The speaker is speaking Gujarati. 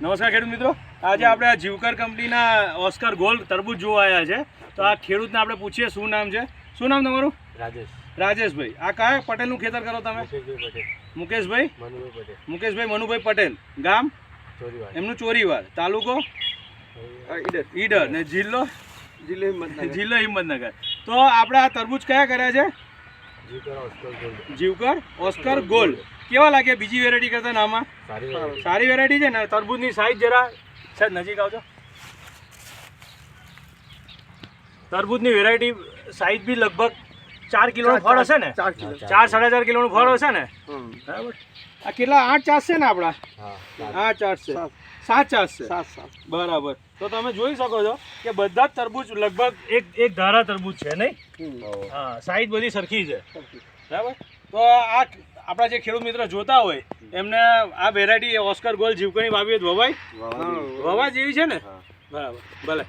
નમસ્કાર ખેડૂત મિત્રો. આજે આપણે આ જીવકર કંપનીના ઓસ્કર ગોલ્ડ તરબૂચ જોવા આવ્યા છે. તો આ ખેડૂતને આપણે પૂછીએ શું નામ છે? શું નામ તમારું? રાજેશ. રાજેશભાઈ. આ કયા પટેલનું ખેતર કરો તમે? મુકેશભાઈ મુકેશભાઈ? મનુભાઈ પટેલ. મુકેશભાઈ મનુભાઈ પટેલ. ગામ? એમનું ચોરીવાર તાલુકો? ઈડર. ને જિલ્લો? જિલ્લો હિંમતનગર. જિલ્લો હિંમતનગર. તો આપણે આ તરબૂચ કયા કર્યા છે? જીવકર ઓસ્કર ગોલ્ડ. કેવા લાગે બીજી વેરાયટી કરતા આમાં સારી વેરાયટી છે ને? તરબૂજની સાઈઝ જરા સાહેબ નજીક આવજો. તરબૂજની વેરાયટી સાઈઝ બી લગભગ ચાર કિલોનું ફળ હશે ને? ચાર કિલો. ચાર સાડા ચાર કિલોનું ફળ હશે ને? બરાબર? આ કેટલા? આઠ ચાસ છે ને આપણા? આઠ ચાસ છે. સાત. ચાર ચાસ છે? સાત સાત. બરાબર. તો તમે જોઈ શકો છો કે બધા જ તરબૂચ લગભગ એક એક ધારા તરબૂચ છે નહીં? હા સાઈઝ બધી સરખી છે. બરાબર? તો આ આપણા જે ખેડૂત મિત્ર જોતા હોય એમને આ વેરાયટી ઓસ્કર ગોલ જીવકણી વાવી હોય તો વવાય હા. વવા જેવી છે ને? બરાબર. ભલે.